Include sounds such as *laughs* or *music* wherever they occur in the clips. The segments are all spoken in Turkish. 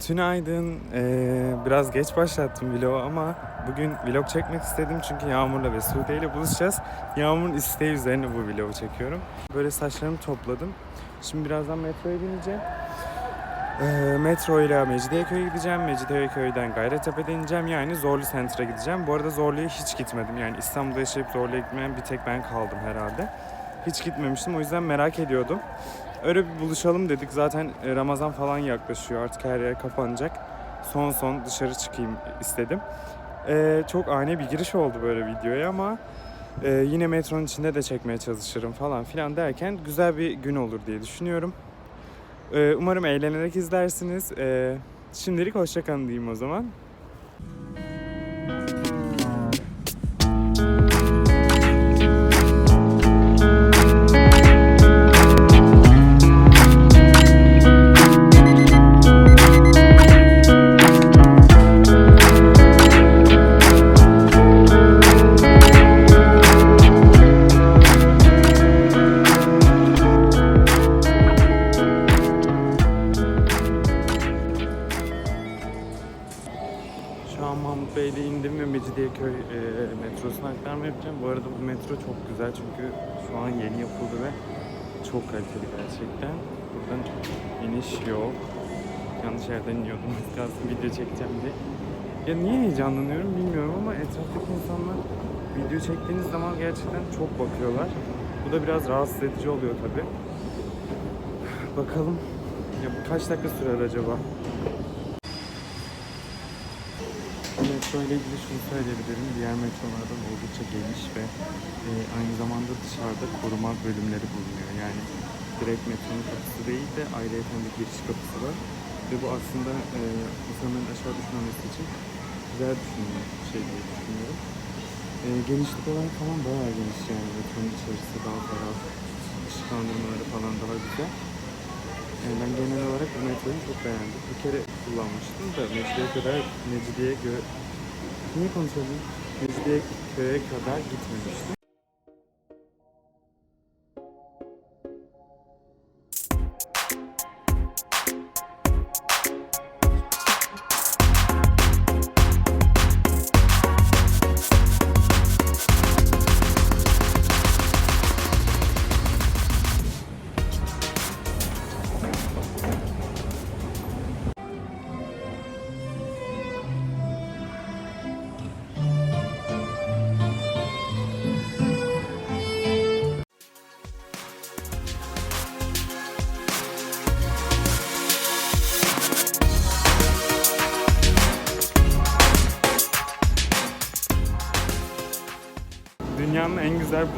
Tünaydın. Ee, biraz geç başlattım vlogu ama bugün vlog çekmek istedim çünkü Yağmur'la ve Sude ile buluşacağız. Yağmur'un isteği üzerine bu vlogu çekiyorum. Böyle saçlarımı topladım. Şimdi birazdan metroya bineceğim. Ee, metro ile Mecidiyeköy'e gideceğim. Mecidiyeköy'den Gayrettepe'de ineceğim. Yani Zorlu Center'a gideceğim. Bu arada Zorlu'ya hiç gitmedim. Yani İstanbul'da yaşayıp Zorlu'ya gitmeyen bir tek ben kaldım herhalde. Hiç gitmemiştim. O yüzden merak ediyordum. Öyle bir buluşalım dedik. Zaten e, Ramazan falan yaklaşıyor. Artık her yer kapanacak. Son son dışarı çıkayım istedim. Ee, çok ani bir giriş oldu böyle videoya ama e, yine metronun içinde de çekmeye çalışırım falan filan derken güzel bir gün olur diye düşünüyorum. Ee, umarım eğlenerek izlersiniz. Ee, şimdilik hoşçakalın diyeyim o zaman. Aktarma yapacağım. Bu arada bu metro çok güzel çünkü şu an yeni yapıldı ve çok kaliteli gerçekten. Buradan iniş yok. Yanlış yerden iniyordum. *laughs* Az kalsın video çekeceğim diye. Ya niye heyecanlanıyorum bilmiyorum ama etraftaki insanlar video çektiğiniz zaman gerçekten çok bakıyorlar. Bu da biraz rahatsız edici oluyor tabi. *sighs* Bakalım ya kaç dakika sürer acaba? İle ilgili şunu söyleyebilirim. Diğer metrolardan oldukça geniş ve e, aynı zamanda dışarıda koruma bölümleri bulunuyor. Yani direkt metronun kapısı değil de ayrıyeten bir giriş kapısı var. Ve bu aslında e, insanların aşağı düşmemesi için güzel düşünülmüş bir şey diye düşünüyorum. E, genişlik olarak falan bayağı geniş yani metronun içerisi daha ferah. Işıklandırmaları falan daha güzel. Yani ben genel olarak bu metroyu çok beğendim. Bir kere kullanmıştım da Mecidiye kadar Mecidiye gö... Niye konuşuyorum? Mecidiye köye kadar gitmemiştim.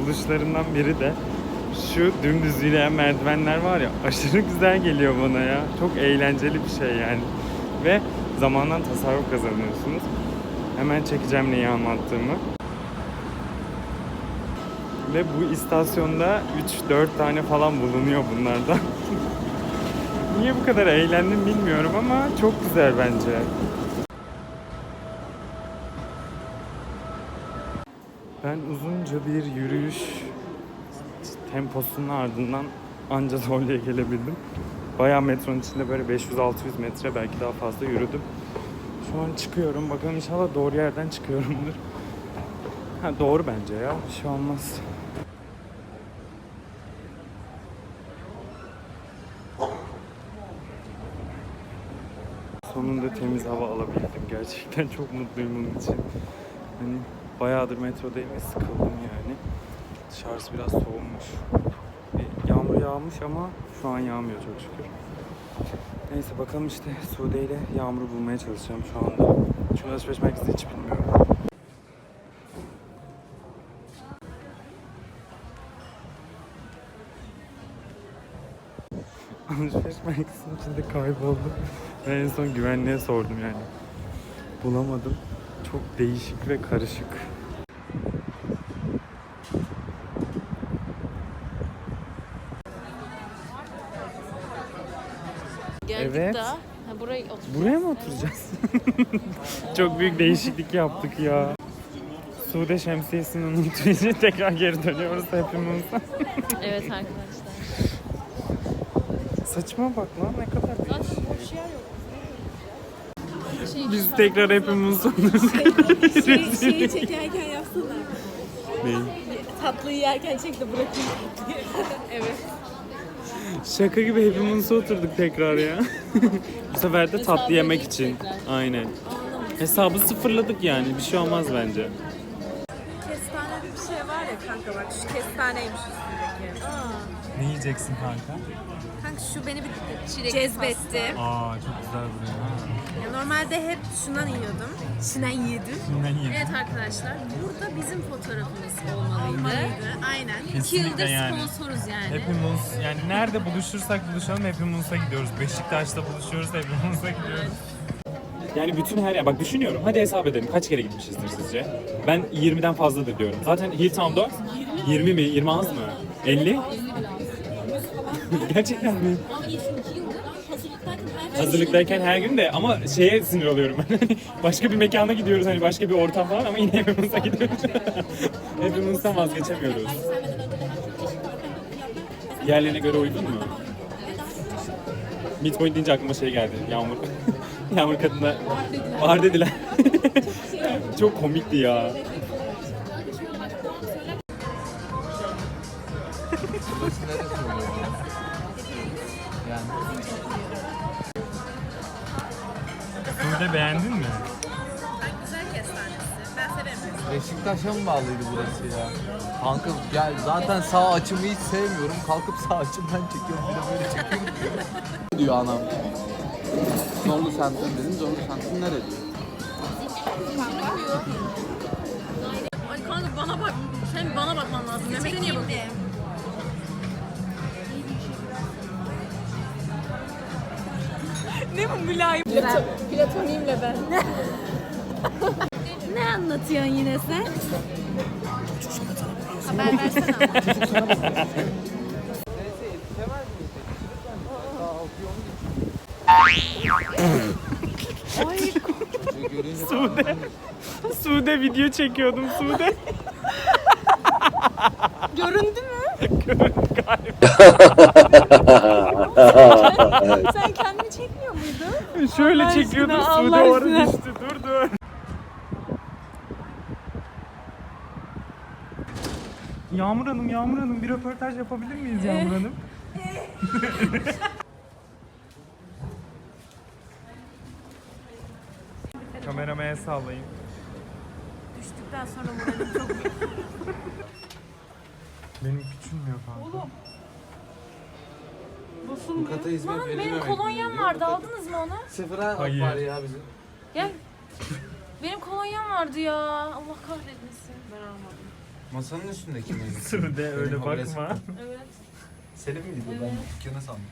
Buluşlarından biri de şu dümdüz yürüyen merdivenler var ya aşırı güzel geliyor bana ya. Çok eğlenceli bir şey yani. Ve zamandan tasarruf kazanıyorsunuz. Hemen çekeceğim neyi anlattığımı. Ve bu istasyonda 3-4 tane falan bulunuyor bunlardan. *laughs* Niye bu kadar eğlendim bilmiyorum ama çok güzel bence. Ben uzunca bir yürüyüş temposunun ardından anca *laughs* Zorlu'ya gelebildim. Bayağı metronun içinde böyle 500-600 metre belki daha fazla yürüdüm. Şu an çıkıyorum. Bakalım inşallah doğru yerden çıkıyorumdur. Ha doğru bence ya. Bir şey olmaz. Sonunda temiz hava alabildim. Gerçekten çok mutluyum bunun için. Hani bayağıdır metrodayım ve sıkıldım yani. Dışarısı biraz soğumuş. Yağmur yağmış ama şu an yağmıyor çok şükür. Neyse bakalım işte Sude ile Yağmur'u bulmaya çalışacağım şu anda. Çünkü alışveriş merkezi hiç bilmiyorum. *laughs* Alışveriş merkezinin içinde kayboldum. Ve en son güvenliğe sordum yani. Bulamadım. Çok değişik ve karışık. Geldik Evet. daha. Ha, burayı otur. Buraya mı oturacağız? *laughs* Çok büyük değişiklik yaptık ya. Sude şemsiyesini unutunca tekrar geri dönüyoruz hepimiz. *laughs* Evet arkadaşlar. Saçma bak lan ne kadar Zaten değişik. boş yer yok. Biz tekrar hepimiz sundurduk. Şey, *laughs* şeyi çekerken yapsana. Neyi? Tatlıyı yerken çek de bırakayım. *laughs* evet. Şaka gibi hepimiz oturduk tekrar ya. *laughs* Bu sefer de tatlı yemek için. Aynen. Hesabı sıfırladık yani. Bir şey olmaz bence. Kestane bir şey var ya kanka bak şu kestaneymiş üstündeki. Ne yiyeceksin kanka? Kanka şu beni bir cezbetti. Aa çok güzel duruyor. Ya normalde hep şundan yiyordum. Şundan yedim. Şimdiden yiyeyim. Evet arkadaşlar burada bizim fotoğrafımız olmalıydı. Olmalıydı. Aynen. İki Kesinlikle yıldır yani. sponsoruz yani. Hepimiz yani nerede buluşursak buluşalım hepimiz'e gidiyoruz. Beşiktaş'ta buluşuyoruz hepimiz'e gidiyoruz. Yani bütün her yer bak düşünüyorum. Hadi hesap edelim. Kaç kere gitmişizdir sizce? Ben 20'den fazladır diyorum. Zaten Hilltown'da 20 mi? 20 az mı? 50? *laughs* Gerçekten mi? Hazırlıktayken her gün de ama şeye sinir oluyorum ben. *laughs* Başka bir mekana gidiyoruz hani başka bir ortam falan ama yine hepimiz'e gidiyoruz. *laughs* Hepimizden vazgeçemiyoruz. Yerlerine göre uydun mu? Midpoint deyince aklıma şey geldi. Yağmur. *laughs* Yağmur kadına var dediler. Çok komikti ya. Burada beğendin mi? Güzel kestanesi. Ben severim. Beşiktaş'a mı bağlıydı burası ya? Kanka gel zaten sağ açımı hiç sevmiyorum. Kalkıp sağ açımdan çekiyorum bir de böyle çekiyorum diyor. *laughs* diyor anam. Zorlu Sentrum dedim. Zorlu Sentrum nere diyor? Ay kanka bana bak. Sen bana bakman lazım. Mehmet'e niye bakıyorsun? Ne bu mülayim? Platon, platonimle ben. *laughs* Ne anlatıyorsun yine sen? Haber versene. *laughs* Sude. Sude video çekiyordum Sude. Göründü mü? *laughs* Sen kendini çekmiyor muydun? Şöyle Allah çekiyordum aşkına, Sude Allah aşkına. düştü. Dur dur. Yağmur Hanım, Yağmur Hanım bir röportaj yapabilir miyiz Yağmur Hanım? *laughs* Kameramaya sallayın. Düştükten sonra moralim çok Benim küçülmüyor kanka. Bu kata hizmet Lan verilmemek benim kolonyam biliniyor. vardı Bu aldınız mı onu? Sıfıra Hayır. var ya bizim. Gel. *laughs* Benim kolonyam vardı ya. Allah kahretmesin. Ben almadım. Masanın üstündeki miydi? Sude öyle Benim haberi- bakma. Evet. Senin miydi bu? Ben dükkana sandım.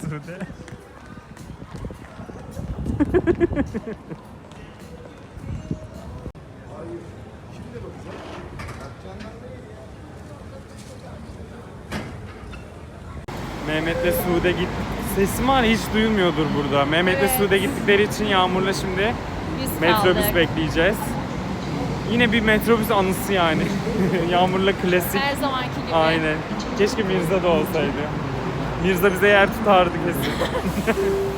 Sude. *laughs* *laughs* Mehmet'le Sude git. Sesim var hiç duyulmuyordur burada. Mehmet'le Sude gittikleri için Yağmur'la şimdi Biz metrobüs kaldık. bekleyeceğiz. Yine bir metrobüs anısı yani. *laughs* Yağmur'la klasik. Her zamanki gibi. Aynen. Keşke Mirza da olsaydı. Mirza bize yer tutardı kesin. *laughs*